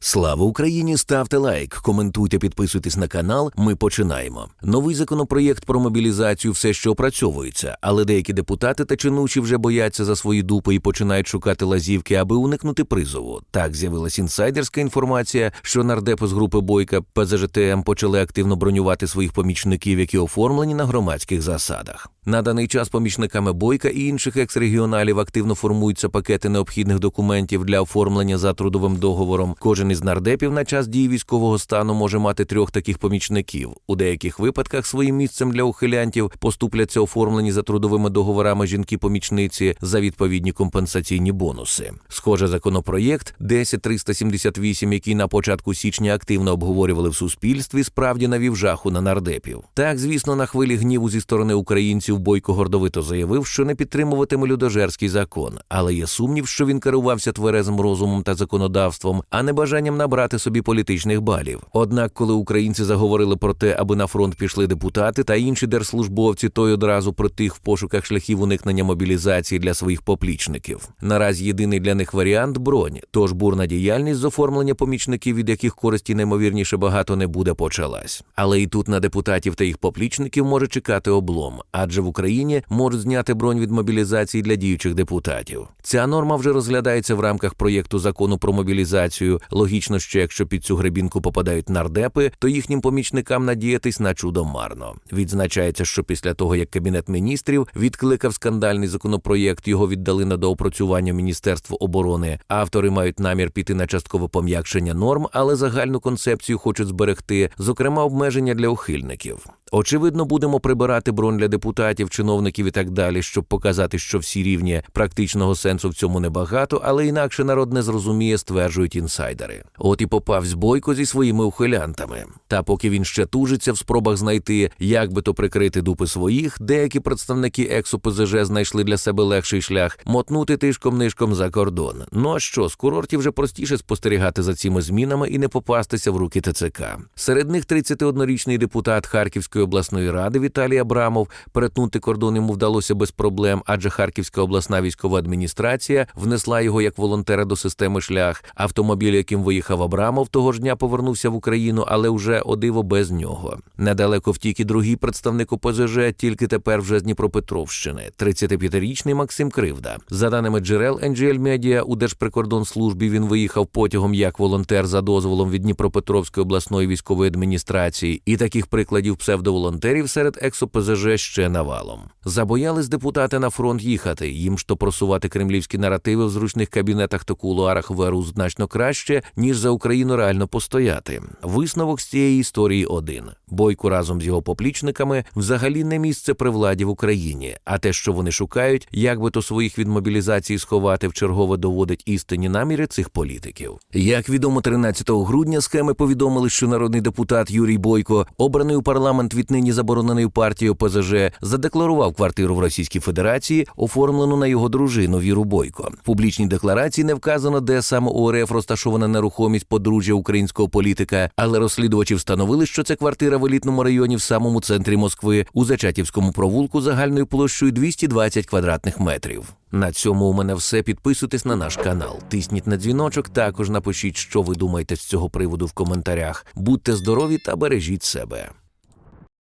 Слава Україні! Ставте лайк, коментуйте, підписуйтесь на канал. Ми починаємо. Новий законопроєкт про мобілізацію все ще опрацьовується, але деякі депутати та чинуші вже бояться за свої дупи і починають шукати лазівки, аби уникнути призову. Так з'явилась інсайдерська інформація, що нардепи з групи Бойка ПЗЖТМ почали активно бронювати своїх помічників, які оформлені на громадських засадах. На даний час помічниками Бойка і інших екс-регіоналів активно формуються пакети необхідних документів для оформлення за трудовим договором. Кожен із нардепів на час дії військового стану може мати трьох таких помічників. У деяких випадках своїм місцем для ухилянтів поступляться оформлені за трудовими договорами жінки-помічниці за відповідні компенсаційні бонуси. Схоже, законопроєкт 10378, який на початку січня активно обговорювали в суспільстві, справді навів жаху на нардепів. Так, звісно, на хвилі гніву зі сторони українців Бойко гордовито заявив, що не підтримуватиме людожерський закон, але є сумнів, що він керувався тверезим розумом та законодавством, а не бажанням набрати собі політичних балів. Однак, коли українці заговорили про те, аби на фронт пішли депутати та інші держслужбовці, той одразу притих в пошуках шляхів уникнення мобілізації для своїх поплічників. Наразі єдиний для них варіант бронь, тож бурна діяльність з оформлення помічників, від яких користі неймовірніше багато не буде, почалась. Але і тут на депутатів та їх поплічників може чекати облом, адже в Україні можуть зняти бронь від мобілізації для діючих депутатів. Ця норма вже розглядається в рамках проєкту закону про мобілізацію. Логічно, що якщо під цю гребінку попадають нардепи, то їхнім помічникам надіятись на чудо марно. Відзначається, що після того, як кабінет міністрів відкликав скандальний законопроєкт, його віддали на доопрацювання Міністерству оборони. Автори мають намір піти на часткове пом'якшення норм, але загальну концепцію хочуть зберегти, зокрема обмеження для ухильників. Очевидно, будемо прибирати бронь для депутатів, чиновників і так далі, щоб показати, що всі рівні практичного сенсу в цьому небагато, але інакше народ не зрозуміє, стверджують інсайдери. От і попав з бойко зі своїми ухилянтами. Та поки він ще тужиться в спробах знайти, як би то прикрити дупи своїх, деякі представники ексу ПЗЖ знайшли для себе легший шлях мотнути тишком нишком за кордон. Ну а що, з курортів вже простіше спостерігати за цими змінами і не попастися в руки ТЦК. Серед них 31-річний депутат Харківської обласної ради Віталій Абрамов. Перетнути кордон йому вдалося без проблем, адже Харківська обласна військова адміністрація внесла його як волонтера до системи шлях. Автомобіль, яким виїхав Абрамов, того ж дня повернувся в Україну, але вже о диво без нього. Недалеко втік і другий представник ОПЗЖ, тільки тепер вже з Дніпропетровщини. 35-річний Максим Кривда. За даними джерел NGL Media, у Держприкордонслужбі він виїхав потягом як волонтер за дозволом від Дніпропетровської обласної військової адміністрації, і таких прикладів псевдоволонтерів серед екс-ОПЗЖ ще навалом. Забоялись депутати на фронт їхати. Їм то просувати кремлівські наративи в зручних кабінетах та кулуарах ВРУ значно краще, ніж за Україну реально постояти. Висновок з цієї історії один: бойко разом з його поплічниками взагалі не місце при владі в Україні. А те, що вони шукають, як би то своїх від мобілізації сховати, вчергове доводить істинні наміри цих політиків. Як відомо, 13 грудня схеми повідомили, що народний депутат Юрій Бойко, обраний у парламент віднині заборонений партією ПЗЖ, задекларував квартиру в Російській Федерації, оформлену на його дружину Віру Бойко. В публічній декларації не вказано, де саме у РФ розташована нерухомість подружжя українського політика, але розслідувачі встановили, що це квартира в елітному районі в самому центрі Москви у Зачатівському провулку загальною площею 220 квадратних метрів. На цьому у мене все. Підписуйтесь на наш канал, тисніть на дзвіночок. Також напишіть, що ви думаєте з цього приводу в коментарях. Будьте здорові та бережіть себе.